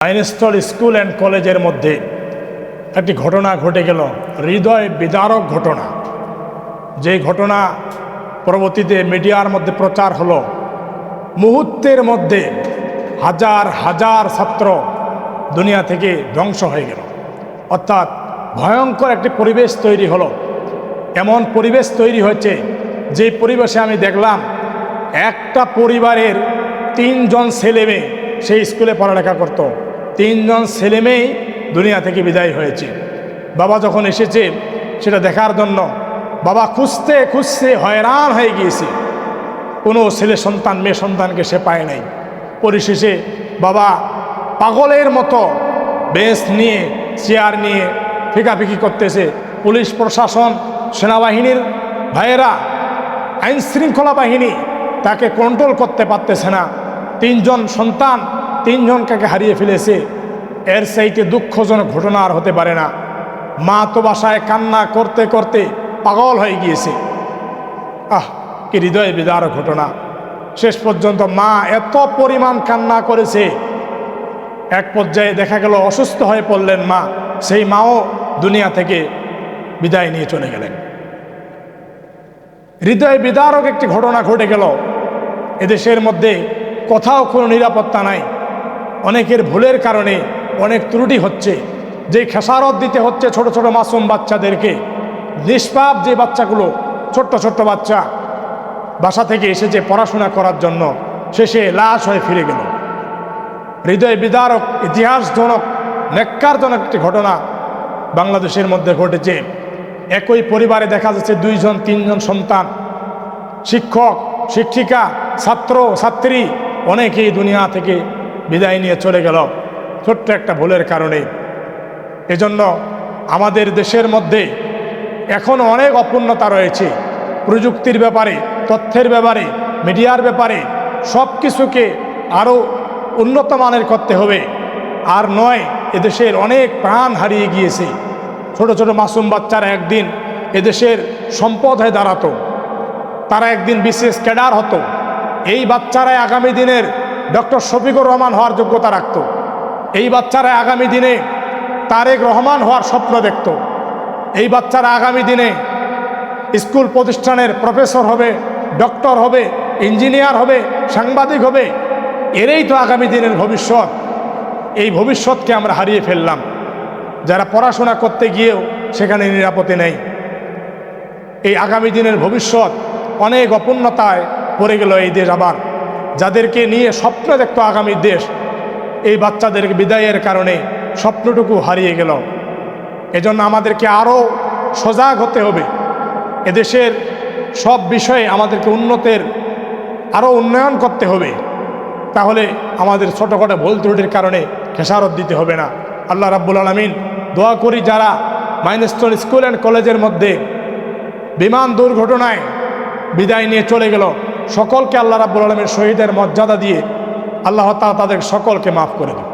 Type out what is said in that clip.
আইনস্থল school and কলেজের মধ্যে একটি ঘটনা ঘটে গেল, হৃদয় বিদারক ঘটনা। যে ঘটনা পরবর্তীতে মিডিয়ার মধ্যে প্রচার হলো। মুহূর্তের মধ্যে হাজার হাজার ছাত্র দুনিয়া থেকে ধ্বংস হয়ে গেল। অর্থাৎ ভয়ঙ্কর একটি পরিবেশ তৈরি হলো। এমন পরিবেশ তৈরি হয়েছে, যে পরিবেশে আমি দেখলাম একটা পরিবারের তিনজন ছেলে মেয়ে সেই স্কুলে পড়ালেখা করত। তিনজন ছেলে মেয়েই দুনিয়া থেকে বিদায় হয়েছে। বাবা যখন এসেছে, সেটা দেখার জন্য বাবা খুঁজতে খুঁজতে হয়রান হয়ে গিয়েছে। কোনো ছেলে সন্তান, মেয়ে সন্তানকে সে পায় নাই। পরিশেষে বাবা পাগলের মতো বেঞ্চ নিয়ে, চেয়ার নিয়ে ফিকাফিকি করতেছে। পুলিশ, প্রশাসন, সেনাবাহিনীর ভাইয়েরা, আইনশৃঙ্খলা বাহিনী তাকে কন্ট্রোল করতে পারতেছে না। তিনজন সন্তান তিনজনকে হারিয়ে ফেলেছে। এর সাইতে দুঃখজনক ঘটনা আর হতে পারে না। মা তো বাসায় কান্না করতে করতে পাগল হয়ে গিয়েছে। আহ, কি হৃদয় বিদার ঘটনা। শেষ পর্যন্ত মা এত পরিমাণ কান্না করেছে। এক পর্যায়ে দেখা গেল অসুস্থ হয়ে পড়লেন মা। সেই মাও দুনিয়া থেকে বিদায় নিয়ে চলে গেলেন। হৃদয় বিদারক একটি ঘটনা ঘটে গেল। এদেশের মধ্যে কোথাও কোনো নিরাপত্তা নাই। অনেকের ভুলের কারণে অনেক ত্রুটি হচ্ছে। যে খেসারত দিতে হচ্ছে ছোট ছোট মাসুম বাচ্চাদেরকে। নিষ্পাপ যে বাচ্চাগুলো, ছোট্ট ছোট্ট বাচ্চা বাসা থেকে এসেছে পড়াশোনা করার জন্য শেষে লাশ হয়ে ফিরে গেল। হৃদয় বিদারক, ইতিহাসজনক নেককারজনক একটি ঘটনা বাংলাদেশের মধ্যে ঘটেছে। একই পরিবারে দেখা যাচ্ছে দুইজন, তিনজন সন্তান। শিক্ষক, শিক্ষিকা, ছাত্র, ছাত্রী, অনেকেই দুনিয়া থেকে বিদায় নিয়ে চলে গেল। ছোট্ট একটা ভুলের কারণে। এজন্য আমাদের দেশের মধ্যে এখনও অনেক অপূর্ণতা রয়েছে। প্রযুক্তির ব্যাপারে, তথ্যের ব্যাপারে, মিডিয়ার ব্যাপারে সব কিছুকে আরও উন্নত মানের করতে হবে। আর নয়, এদেশের অনেক প্রাণ হারিয়ে গিয়েছে। ছোট ছোট মাসুম বাচ্চারা একদিন এদেশের সম্পদ হয়ে দাঁড়াতো। তারা একদিন বিশেষ ক্যাডার হতো। এই বাচ্চারাই আগামী দিনের ডক্টর শফিকুর রহমান হওয়ার যোগ্যতা রাখত। এই বাচ্চারা আগামী দিনে তারেক রহমান হওয়ার স্বপ্ন দেখত। এই বাচ্চারা আগামী দিনে স্কুল প্রতিষ্ঠানের প্রফেসর হবে, ডক্টর হবে, ইঞ্জিনিয়ার হবে, সাংবাদিক হবে, এরই তো আগামী দিনের ভবিষ্যৎ। এই ভবিষ্যৎকে আমরা হারিয়ে ফেললাম। যারা পড়াশোনা করতে গিয়েও সেখানে নিরাপত্তা নেই। এই আগামী দিনের ভবিষ্যৎ অনেক অপূর্ণতায় পড়ে গেল এই দেশ আবার। যাদেরকে নিয়ে স্বপ্ন দেখত আগামী দেশ, এই বাচ্চাদেরকে বিদায়ের কারণে স্বপ্নটুকু হারিয়ে গেল। এজন্য আমাদেরকে আরও সজাগ হতে হবে। এদেশের সব বিষয়ে আমাদেরকে উন্নতের আরও উন্নয়ন করতে হবে। তাহলে আমাদের ছোটোখাটো ভুল ত্রুটির কারণে খেসারত দিতে হবে না। আল্লাহ রাব্বুল আলমিন দোয়া করি যারা মাইনস্টোন স্কুল অ্যান্ড কলেজের মধ্যে বিমান দুর্ঘটনায় বিদায় নিয়ে চলে গেল সকলকে আল্লাহ রাব্বুল আলমের শহীদের মর্যাদা দিয়ে আল্লাহ তাআলা তাদের সকলকে মাফ করে দেবে